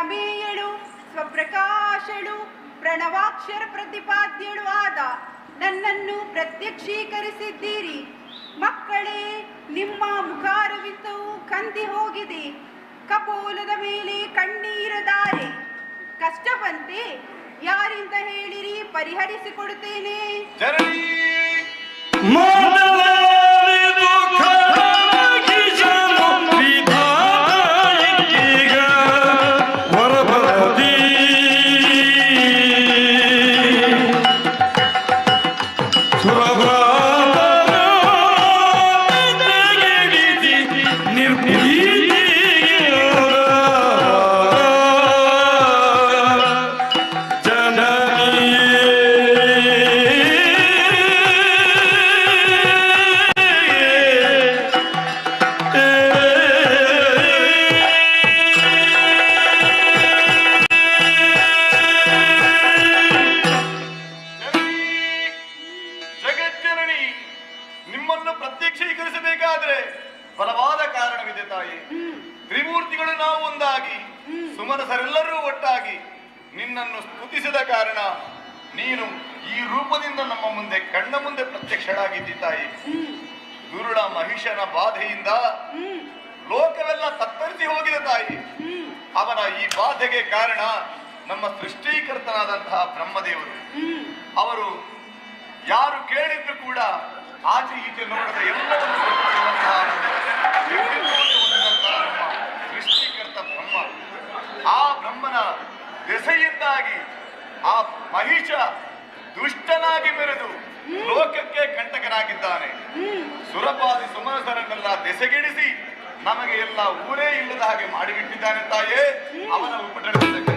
ಅಪ್ರಮೇಯಳು ಸ್ವಪ್ರಕಾಶಳು ಪ್ರಣವಾಕ್ಷರ ಪ್ರತಿಪಾದ್ಯಳು ಆದ ನನ್ನನ್ನು ಪ್ರತ್ಯಕ್ಷೀಕರಿಸಿದ್ದೀರಿ. ಮಕ್ಕಳೇ ನಿಮ್ಮ ಮುಖಾರವಿತ್ತವು ಕಂದಿ ಹೋಗಿದೆ. ಕಪೋಲದ ಮೇಲೆ ಕಣ್ಣೀರದಾರೆ ಕಷ್ಟವಂತೆ ಕಷ್ಟ ಬಂತೆ ಯಾರಿಂದ ಹೇಳಿರಿ ಪರಿಹರಿಸಿಕೊಡುತ್ತೇನೆ. ನಿನ್ನನ್ನು ಸ್ತುತಿಸಿದ ಕಾರಣ ನೀನು ಈ ರೂಪದಿಂದ ನಮ್ಮ ಮುಂದೆ ಕಣ್ಣ ಮುಂದೆ ಪ್ರತ್ಯಕ್ಷಳಾಗಿದ್ದಿ ತಾಯಿ. ದುರುಳ ಮಹಿಷನ ಬಾಧೆಯಿಂದ ಲೋಕವೆಲ್ಲ ತತ್ತರಿಸಿ ಹೋಗಿದೆ ತಾಯಿ. ಅವನ ಈ ಬಾಧೆಗೆ ಕಾರಣ ನಮ್ಮ ಸೃಷ್ಟೀಕರ್ತನಾದಂತಹ ಬ್ರಹ್ಮದೇವರು. ಅವರು ಯಾರು ಕೇಳಿದ್ರು ಕೂಡ ಆಚೆ ಈಚೆ ನೋಡದ ಎಲ್ಲವನ್ನು ಸೃಷ್ಟಿಕರ್ತ ಬ್ರಹ್ಮ. ಆ ಬ್ರಹ್ಮನ ದೆಸೆಯಿಂದಾಗಿ ಆ ಮಹಿಷ ದುಷ್ಟನಾಗಿ ಮೆರೆದು ಲೋಕಕ್ಕೆ ಕಂಟಕನಾಗಿದ್ದಾನೆ. ಸುರಪಾದಿ ಸುಮನಸರನ್ನೆಲ್ಲ ದೆಸೆಗೆಡಿಸಿ ನಮಗೆ ಎಲ್ಲ ಊರೇ ಇಲ್ಲದ ಹಾಗೆ ಮಾಡಿಬಿಟ್ಟಿದ್ದಾನೆ ತಾಯೇ. ಅವನ ಉಪಟಳದಿಂದ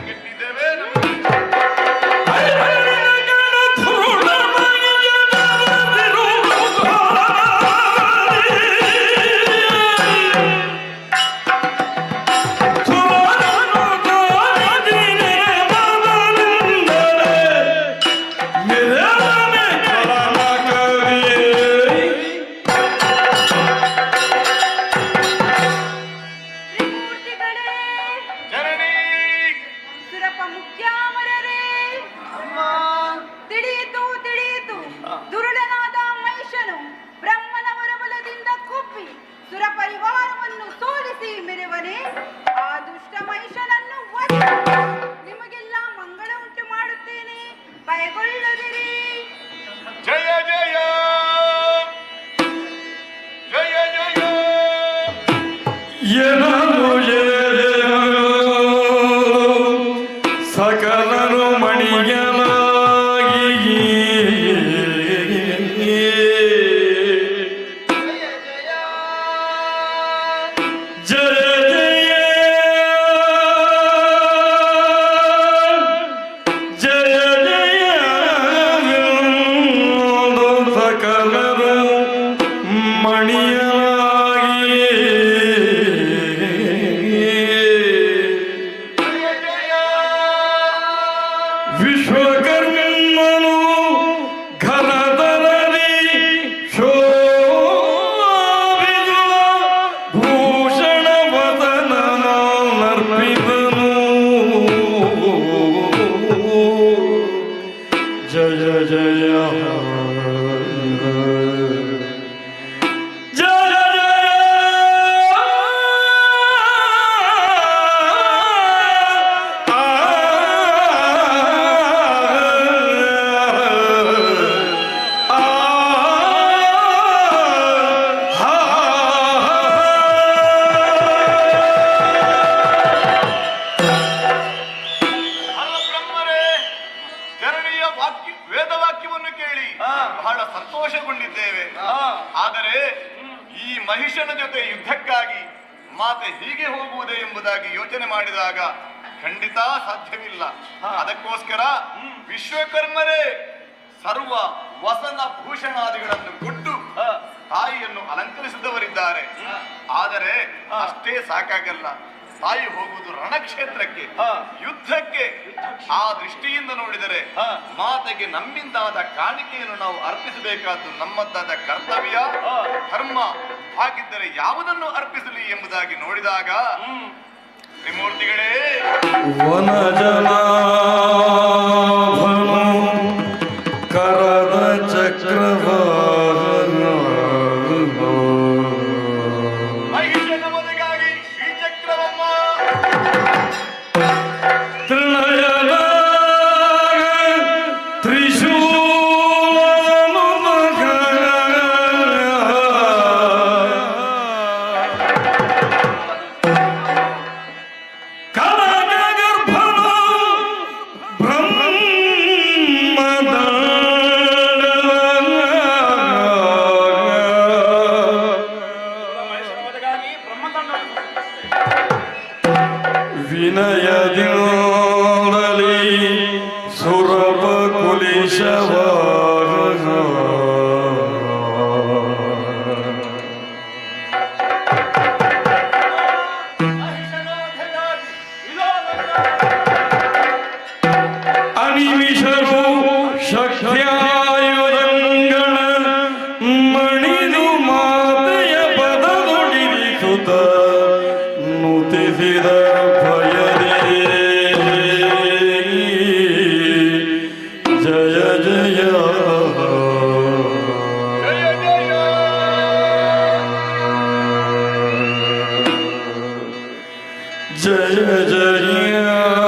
ಈ ಮಹಿಷನ ಜೊತೆ ಯುದ್ಧಕ್ಕಾಗಿ ಮಾತೆ ಹೀಗೆ ಹೋಗುವುದೇ ಎಂಬುದಾಗಿ ಯೋಚನೆ ಮಾಡಿದಾಗ ಖಂಡಿತ ಸಾಧ್ಯವಿಲ್ಲ. ಅದಕ್ಕೋಸ್ಕರ ವಿಶ್ವಕರ್ಮರೇ ಸರ್ವ ವಸನ ಭೂಷಣಾದಿಗಳನ್ನು ಕೊಟ್ಟು ತಾಯಿಯನ್ನು ಅಲಂಕರಿಸಿದವರಿದ್ದಾರೆ. ಆದರೆ ಅಷ್ಟೇ ಸಾಕಾಗಲ್ಲ. ತಾಯಿ ಹೋಗುವುದು ರಣಕ್ಷೇತ್ರಕ್ಕೆ ಹಾ. ಯುದ್ಧಕ್ಕೆ ಆ ದೃಷ್ಟಿಯಿಂದ ನೋಡಿದರೆ ಹಾ. ಮಾತೆಗೆ ನಮ್ಮಿಂದಾದ ಕಾಣಿಕೆಯನ್ನು ನಾವು ಅರ್ಪಿಸಬೇಕಾದ್ದು ನಮ್ಮದ್ದಾದ ಕರ್ತವ್ಯ ಹಾ. ಧರ್ಮ ಹಾಗಿದ್ದರೆ ಯಾವುದನ್ನು ಅರ್ಪಿಸಲಿ ಎಂಬುದಾಗಿ ನೋಡಿದಾಗ ತ್ರಿಮೂರ್ತಿಗಳೇ ವಿನಯದಿಂದಲೇ ಸುರಪ ಕುಲಿಶವ تجري